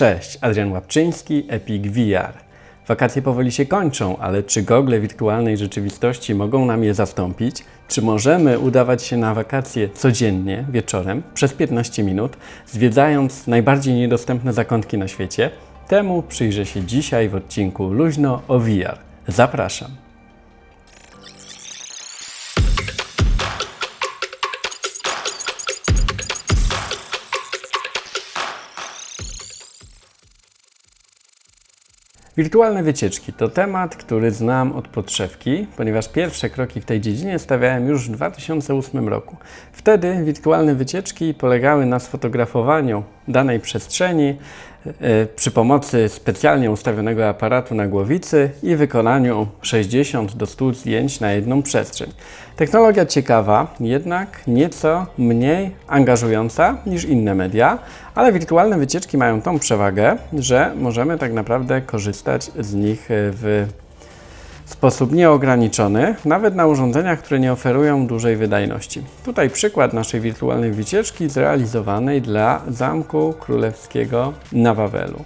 Cześć, Adrian Łapczyński, Epic VR. Wakacje powoli się kończą, ale czy gogle wirtualnej rzeczywistości mogą nam je zastąpić? Czy możemy udawać się na wakacje codziennie, wieczorem, przez 15 minut, zwiedzając najbardziej niedostępne zakątki na świecie? Temu przyjrzę się dzisiaj w odcinku Luźno o VR. Zapraszam. Wirtualne wycieczki to temat, który znam od podszewki, ponieważ pierwsze kroki w tej dziedzinie stawiałem już w 2008 roku. Wtedy wirtualne wycieczki polegały na sfotografowaniu danej przestrzeni e, przy pomocy specjalnie ustawionego aparatu na głowicy i wykonaniu 60 do 100 zdjęć na jedną przestrzeń. Technologia ciekawa, jednak nieco mniej angażująca niż inne media, ale wirtualne wycieczki mają tą przewagę, że możemy tak naprawdę korzystać z nich e, w sposób nieograniczony, nawet na urządzeniach, które nie oferują dużej wydajności. Tutaj przykład naszej wirtualnej wycieczki zrealizowanej dla Zamku Królewskiego na Wawelu.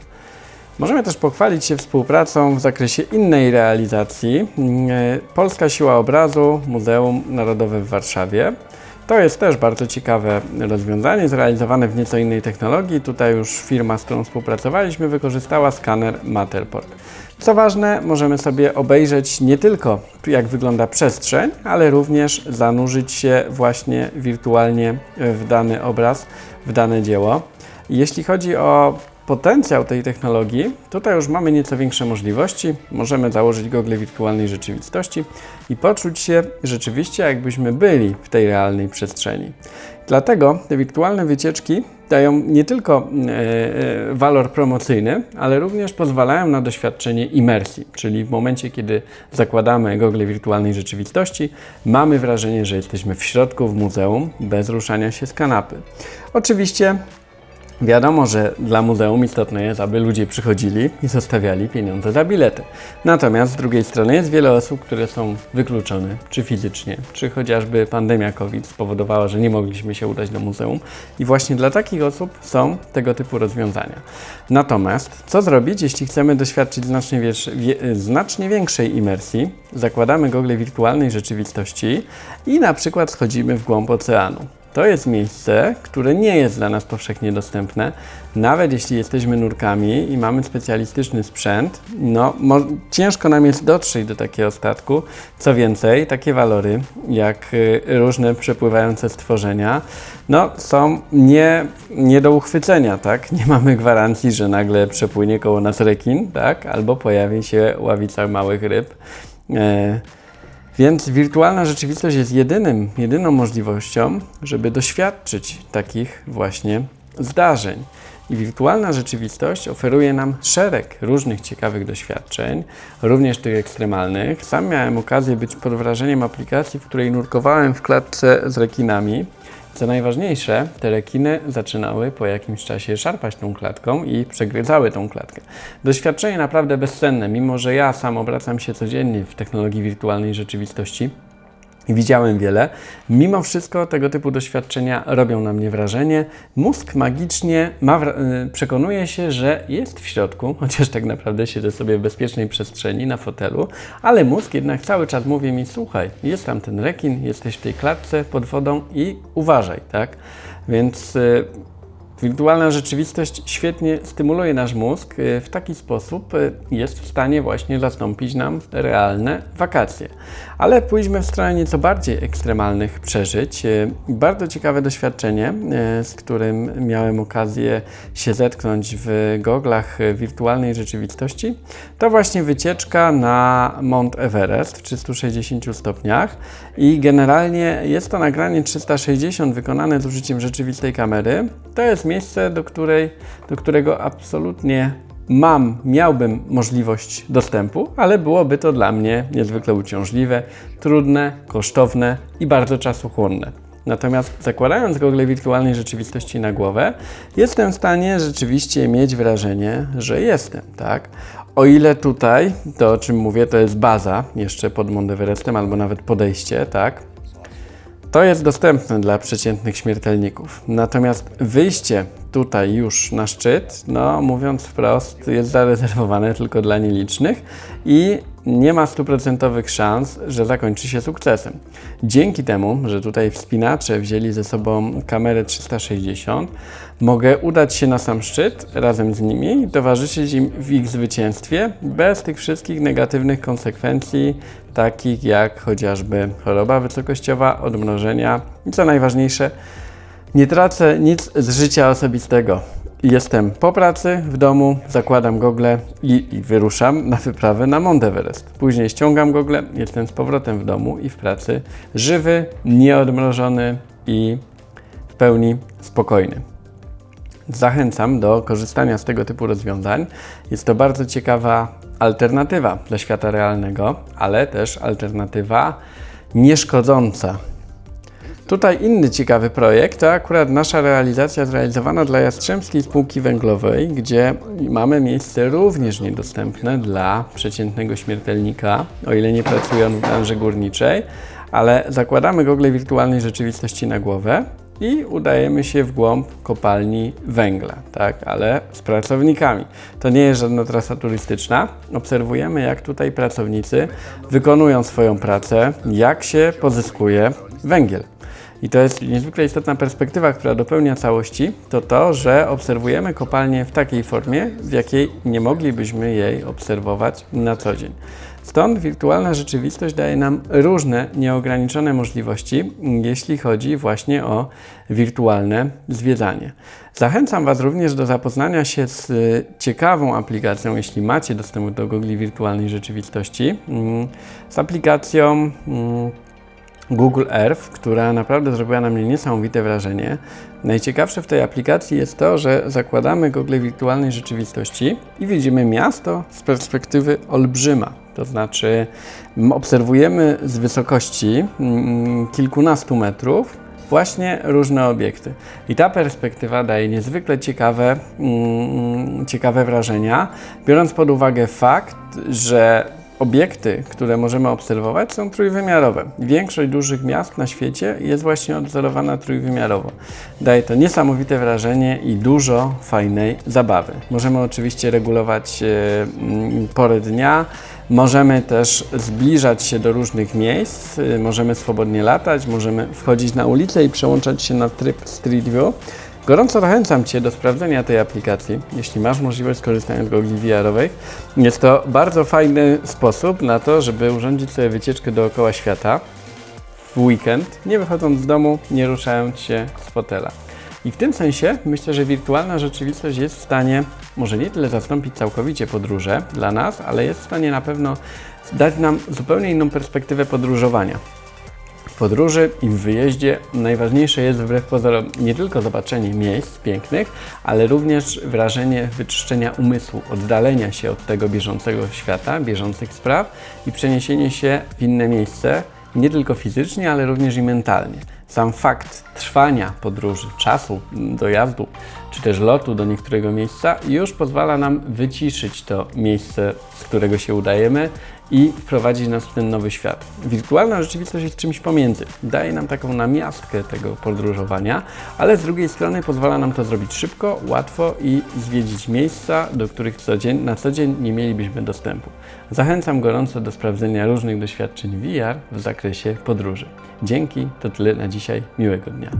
Możemy też pochwalić się współpracą w zakresie innej realizacji. E, Polska Siła Obrazu, Muzeum Narodowe w Warszawie. To jest też bardzo ciekawe rozwiązanie, zrealizowane w nieco innej technologii. Tutaj już firma, z którą współpracowaliśmy, wykorzystała skaner Matterport. Co ważne, możemy sobie obejrzeć nie tylko jak wygląda przestrzeń, ale również zanurzyć się właśnie wirtualnie w dany obraz, w dane dzieło. Jeśli chodzi o potencjał tej technologii, tutaj już mamy nieco większe możliwości. Możemy założyć gogle wirtualnej rzeczywistości i poczuć się rzeczywiście, jakbyśmy byli w tej realnej przestrzeni. Dlatego te wirtualne wycieczki dają nie tylko e, e, walor promocyjny, ale również pozwalają na doświadczenie imersji, czyli w momencie, kiedy zakładamy gogle wirtualnej rzeczywistości, mamy wrażenie, że jesteśmy w środku w muzeum bez ruszania się z kanapy. Oczywiście Wiadomo, że dla muzeum istotne jest, aby ludzie przychodzili i zostawiali pieniądze za bilety. Natomiast z drugiej strony jest wiele osób, które są wykluczone, czy fizycznie, czy chociażby pandemia COVID spowodowała, że nie mogliśmy się udać do muzeum. I właśnie dla takich osób są tego typu rozwiązania. Natomiast co zrobić, jeśli chcemy doświadczyć znacznie, wiesz, wie, znacznie większej imersji? Zakładamy gogle wirtualnej rzeczywistości i na przykład schodzimy w głąb oceanu. To jest miejsce, które nie jest dla nas powszechnie dostępne. Nawet jeśli jesteśmy nurkami i mamy specjalistyczny sprzęt, no ciężko nam jest dotrzeć do takiego statku. Co więcej, takie walory jak y, różne przepływające stworzenia, no są nie, nie do uchwycenia, tak? Nie mamy gwarancji, że nagle przepłynie koło nas rekin, tak? Albo pojawi się ławica małych ryb. E więc wirtualna rzeczywistość jest jedynym, jedyną możliwością, żeby doświadczyć takich właśnie zdarzeń. I wirtualna rzeczywistość oferuje nam szereg różnych ciekawych doświadczeń, również tych ekstremalnych. Sam miałem okazję być pod wrażeniem aplikacji, w której nurkowałem w klatce z rekinami co najważniejsze, te rekiny zaczynały po jakimś czasie szarpać tą klatką i przegryzały tą klatkę. Doświadczenie naprawdę bezcenne, mimo że ja sam obracam się codziennie w technologii wirtualnej rzeczywistości Widziałem wiele. Mimo wszystko tego typu doświadczenia robią na mnie wrażenie. Mózg magicznie ma, y, przekonuje się, że jest w środku, chociaż tak naprawdę siedzę sobie w bezpiecznej przestrzeni na fotelu, ale mózg jednak cały czas mówi mi: Słuchaj, jest tam ten rekin, jesteś w tej klatce pod wodą i uważaj, tak? Więc. Y, Wirtualna rzeczywistość świetnie stymuluje nasz mózg, y, w taki sposób y, jest w stanie właśnie zastąpić nam realne wakacje. Ale pójdźmy w stronę nieco bardziej ekstremalnych przeżyć. Y, bardzo ciekawe doświadczenie, z którym miałem okazję się zetknąć w goglach wirtualnej rzeczywistości, to właśnie wycieczka na Mount Everest w 360 stopniach i generalnie jest to nagranie 360 wykonane z użyciem rzeczywistej kamery. To jest miejsce, do, której, do którego absolutnie mam, miałbym możliwość dostępu, ale byłoby to dla mnie niezwykle uciążliwe, trudne, kosztowne i bardzo czasochłonne. Natomiast zakładając gogle wirtualnej rzeczywistości na głowę, jestem w stanie rzeczywiście mieć wrażenie, że jestem, tak? O ile tutaj, to o czym mówię, to jest baza jeszcze pod Mount Everestem, albo nawet podejście, tak? To jest dostępne dla przeciętnych śmiertelników. Natomiast wyjście tutaj już na szczyt, no mówiąc wprost, jest zarezerwowane tylko dla nielicznych i nie ma stuprocentowych szans, że zakończy się sukcesem. Dzięki temu, że tutaj wspinacze wzięli ze sobą kamerę 360, mogę udać się na sam szczyt razem z nimi i towarzyszyć im w ich zwycięstwie bez tych wszystkich negatywnych konsekwencji, takich jak chociażby choroba wysokościowa, odmrożenia i co najważniejsze, nie tracę nic z życia osobistego. Jestem po pracy, w domu, zakładam gogle i, i wyruszam na wyprawę na Mount Everest. Później ściągam gogle, jestem z powrotem w domu i w pracy, żywy, nieodmrożony i w pełni spokojny. Zachęcam do korzystania z tego typu rozwiązań. Jest to bardzo ciekawa alternatywa dla świata realnego, ale też alternatywa nieszkodząca Tutaj inny ciekawy projekt, to akurat nasza realizacja zrealizowana dla Jastrzębskiej Spółki Węglowej, gdzie mamy miejsce również niedostępne dla przeciętnego śmiertelnika, o ile nie pracują w branży górniczej, ale zakładamy gogle wirtualnej rzeczywistości na głowę i udajemy się w głąb kopalni węgla, tak, ale z pracownikami. To nie jest żadna trasa turystyczna. Obserwujemy, jak tutaj pracownicy wykonują swoją pracę, jak się pozyskuje węgiel. I to jest niezwykle istotna perspektywa, która dopełnia całości, to to, że obserwujemy kopalnię w takiej formie, w jakiej nie moglibyśmy jej obserwować na co dzień. Stąd wirtualna rzeczywistość daje nam różne nieograniczone możliwości, jeśli chodzi właśnie o wirtualne zwiedzanie. Zachęcam Was również do zapoznania się z ciekawą aplikacją, jeśli macie dostęp do Google Wirtualnej Rzeczywistości, mm, z aplikacją mm, Google Earth, która naprawdę zrobiła na mnie niesamowite wrażenie. Najciekawsze w tej aplikacji jest to, że zakładamy gogle wirtualnej rzeczywistości i widzimy miasto z perspektywy olbrzyma. To znaczy obserwujemy z wysokości mm, kilkunastu metrów właśnie różne obiekty. I ta perspektywa daje niezwykle ciekawe, mm, ciekawe wrażenia, biorąc pod uwagę fakt, że Obiekty, które możemy obserwować, są trójwymiarowe. Większość dużych miast na świecie jest właśnie odwzorowana trójwymiarowo. Daje to niesamowite wrażenie i dużo fajnej zabawy. Możemy oczywiście regulować e, mm, porę dnia, Możemy też zbliżać się do różnych miejsc, e, możemy swobodnie latać, możemy wchodzić na ulicę i przełączać się na tryb Street View. Gorąco zachęcam Cię do sprawdzenia tej aplikacji, jeśli masz możliwość skorzystania z gogli VR-owych. Jest to bardzo fajny sposób na to, żeby urządzić sobie wycieczkę dookoła świata w weekend, nie wychodząc z domu, nie ruszając się z fotela. I w tym sensie myślę, że wirtualna rzeczywistość jest w stanie może nie tyle zastąpić całkowicie podróże dla nas, ale jest w stanie na pewno dać nam zupełnie inną perspektywę podróżowania. W podróży i w wyjeździe najważniejsze jest wbrew pozorom nie tylko zobaczenie miejsc pięknych, ale również wrażenie wyczyszczenia umysłu, oddalenia się od tego bieżącego świata, bieżących spraw i przeniesienie się w inne miejsce, nie tylko fizycznie, ale również i mentalnie. Sam fakt trwania podróży, czasu dojazdu, czy też lotu do niektórego miejsca już pozwala nam wyciszyć to miejsce, z którego się udajemy i wprowadzić nas w ten nowy świat. Wirtualna rzeczywistość jest czymś pomiędzy. Daje nam taką namiastkę tego podróżowania, ale z drugiej strony pozwala nam to zrobić szybko, łatwo i zwiedzić miejsca, do których na co dzień nie mielibyśmy dostępu. Zachęcam gorąco do sprawdzenia różnych doświadczeń VR w zakresie podróży. Dzięki, to tyle na dzisiaj. Miłego dnia.